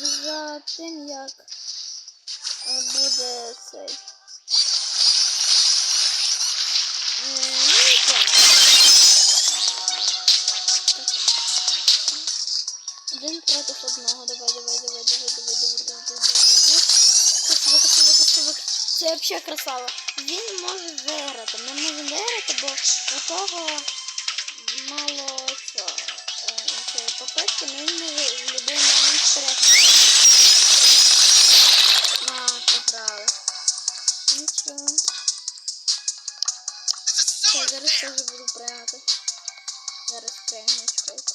За тим, як буде цей. Один проти одного. Давай, давай, давай, давай, давай, давай, давай, давай, давай. Красиво, красиво, красиво. Це взагалі красава. Він може виграти. Ми можемо виграти, бо у того мало цього. е, попитки, але він в будь-який момент перегнати. А, програли. Нічого. Все, зараз теж буду прийняти. Зараз прийму, чекайте.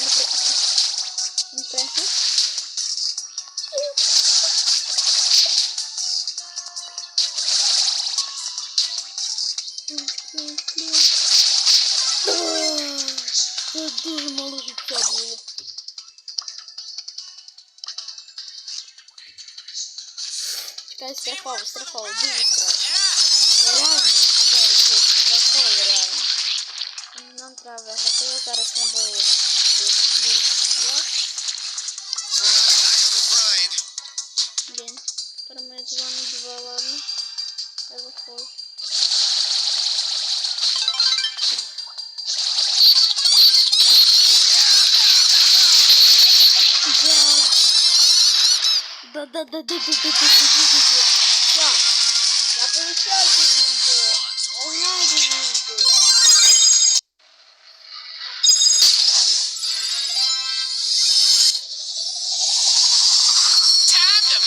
passando por um tempo. Meu Deus, maluco que cabula. Cara, estrafol, estrafol, duas estrafol. Да. Да, да, да, да, да, да, да, да, да, да, да. Так. Я получаю эту звезду. Угнайте звезду.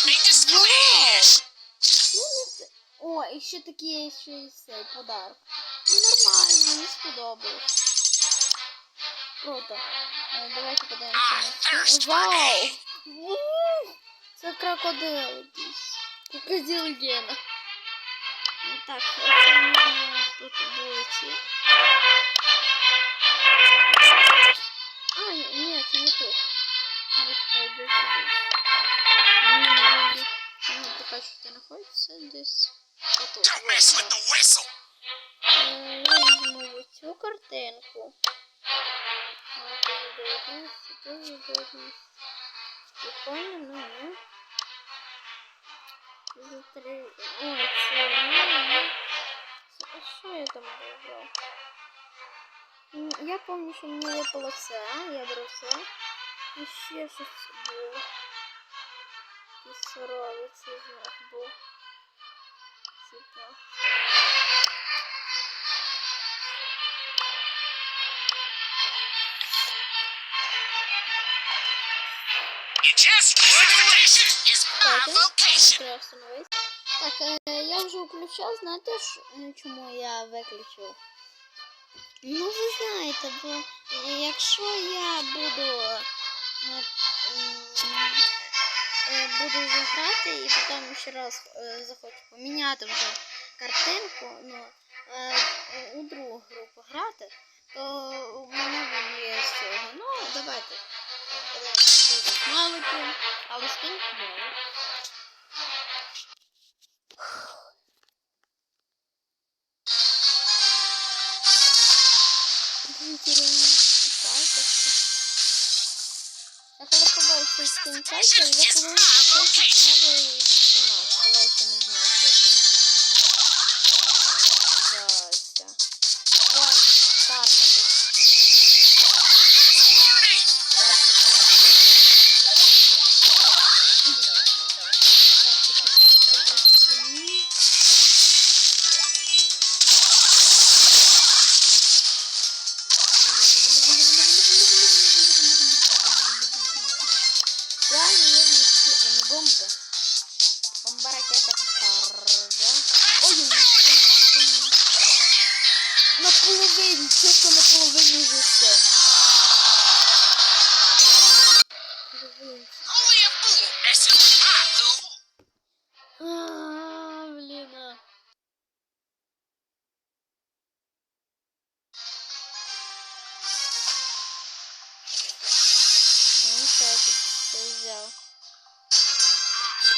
Вау! Ну, не те- О, і ще такі ще й цей подарок. Ну, нормально, мені сподобалось. Круто. Е, Давайте подивимося на це. Вау! Це крокодил якийсь. Крокодил Гена. Ну так, це можна тут було А, ні, це не тут. Розходи сюди. Ну, пока что находится здесь. Отут. Візьму цю картинку. Прикольно, ну, ну. Три... Ой, це... Що я там брав? Я помню, що мені випало все, я брав все. І ще было? И Кислоровець, я знаю, був. Цікаво. Так, е, я вже включав, знаєте, е, чому я виключив? Ну, ви знаєте, бо е, якщо я буду, е, буду вже грати і потім ще раз захочу поміняти вже картинку, ну, у другу групу грати, то I was thinking of. Nakalakabay, first thing, title, nakalakabay, first thing, jeszcze na połowie nie zyska.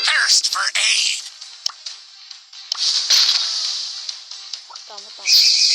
Thirst for aid. Toma, toma.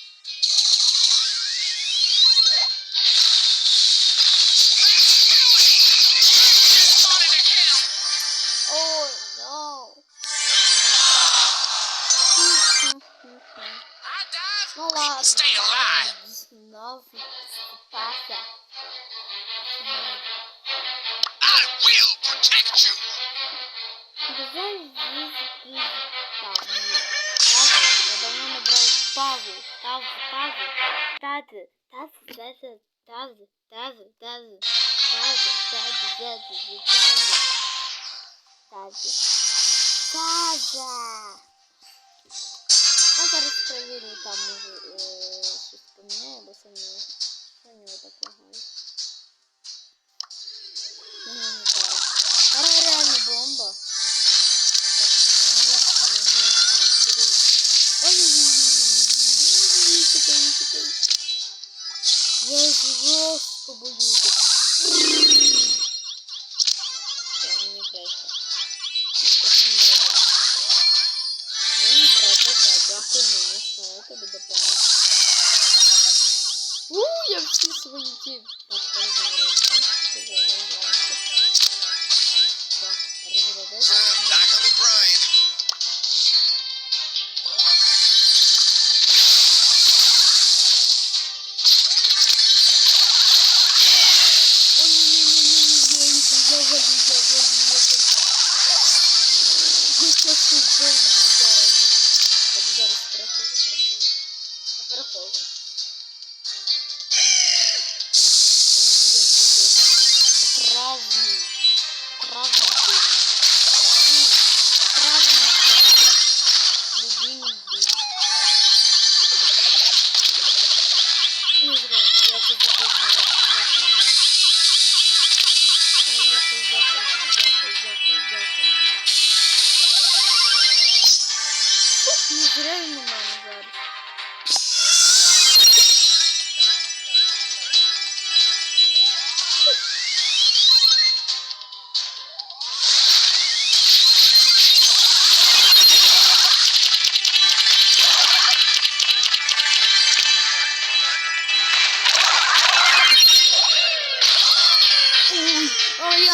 Don't stay alive. 19 psicopata. I will protect you. Павел, Павел, Павел, Тата, Тата, Тата, Тата, Тата, Тата, Agora escrevi no tamanho. виходить. Мікрофон дроба. Ну, братуха, дякую мені, що я тобі допоміг. У, я всі свої ті розповідаю. Так, розглядайся.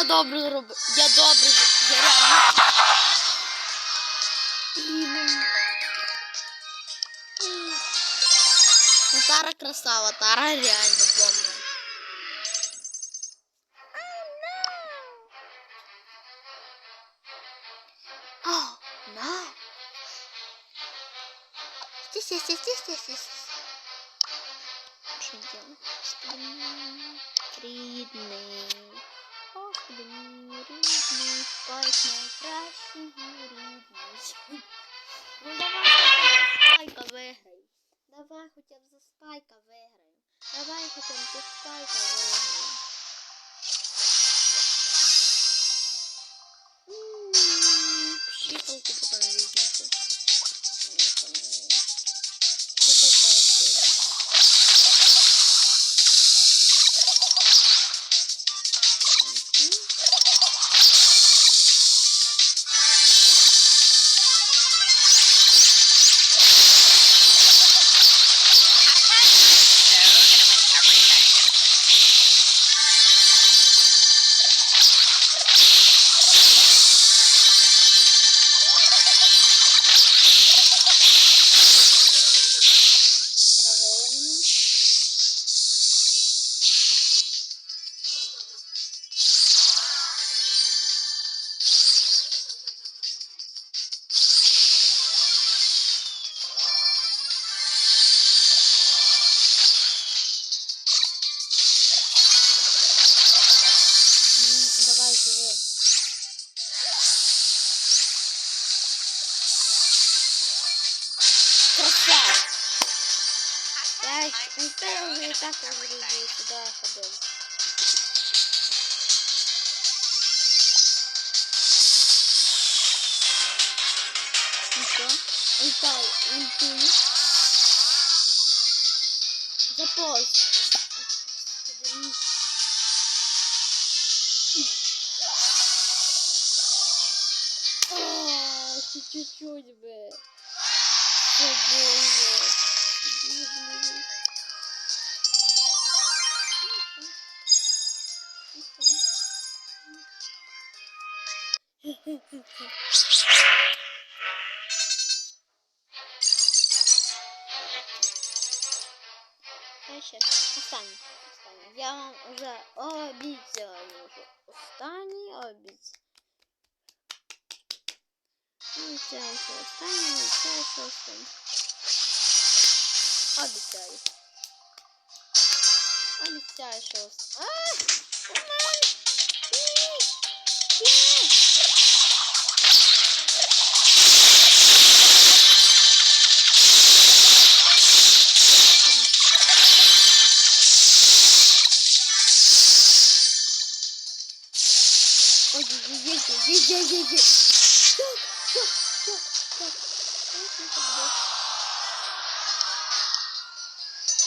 Добре зробив. Я добре. Я реально. Ну, Тара красава, Тара реально бомба. Здесь, здесь, здесь, здесь, здесь. Что делать? Рідний Господи, мій рідний, спайк найкращий мій рідний. Ну давай хоча б за спайка виграй. Давай хоча б за спайка виграй. Давай хоча б за спайка виграй. М, Пшикалку потом я вже і так розрізую сюди ходив. І що? Ультай, ультую. Заполз. Господи, А, ще чуть-чуть би. О боже. Боже. Дальше. Останній. Останній. Я вам вже обіцяю. що Останній обіцяю. Обіцяю, що останній, обіцяю, що останній. Обіцяю. Обіцяю, що останній. А! Мам!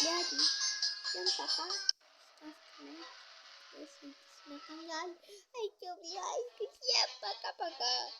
Geldim. Sen papa. Nasıl? Nasıl? Ay çok iyi. Ay çok iyi. Paka paka.